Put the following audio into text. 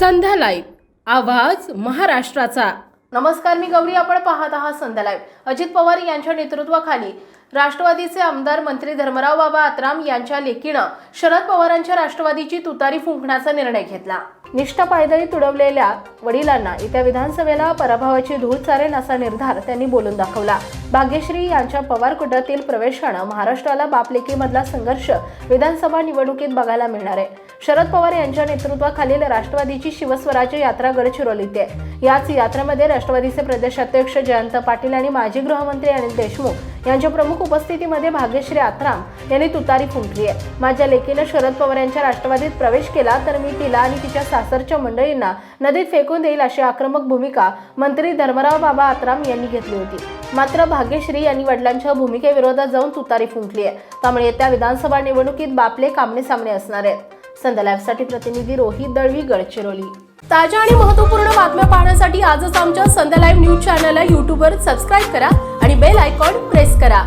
संध्या live. आवाज महाराष्ट्राचा. नमस्कार मी गौरी. आपण पाहत आहात संध्या लाईव्ह. अजित पवार यांच्या नेतृत्वाखाली राष्ट्रवादीचे आमदार मंत्री धर्मराव बाबा आत्राम यांच्या लेकीनं शरद पवारांच्या राष्ट्रवादीची तुतारी फुंकण्याचा निर्णय घेतला. निष्ठा पायदळी तुडवलेल्या वडिलांना येत्या विधानसभेला पराभवाची धूळ चारेल असा निर्धार त्यांनी बोलून दाखवला. भाग्यश्री यांच्या पवार कुटातील प्रवेशानं महाराष्ट्राला बापलेकीमधला संघर्ष विधानसभा निवडणुकीत बघायला मिळणार आहे. शरद पवार यांच्या नेतृत्वाखालील राष्ट्रवादीची शिवस्वराज्य यात्रा गडचिरोलीत आहे. याच यात्रेमध्ये राष्ट्रवादीचे प्रदेशाध्यक्ष जयंत पाटील आणि माजी गृहमंत्री अनिल देशमुख यांच्या प्रमुख उपस्थितीमध्ये भाग्यश्री आत्राम यांनी तुतारी फुंकली आहे. माझ्या लेकीनं शरद पवार यांच्या राष्ट्रवादीत प्रवेश केला तर मी तिला आणि तिच्या सासरच्या मंडळींना नदीत फेकून देईल अशी आक्रमक भूमिका मंत्री धर्मराव बाबा आत्राम यांनी घेतली होती. मात्र भाग्यश्री यांनी वडिलांच्या भूमिकेविरोधात जाऊन तुतारी फुंकली आहे. त्यामुळे येत्या विधानसभा निवडणुकीत बापले कामने सामने असणार आहेत. संध्या लाईव्हसाठी प्रतिनिधी रोहित दळवी गडचिरोली ताज्या आणि महत्त्वपूर्ण बातम्या पाहण्यासाठी आजच आमच्या संध्या लाईव्ह न्यूज चॅनलला यूट्यूबवर सबस्क्राईब करा आणि बेल आयकॉन प्रेस करा.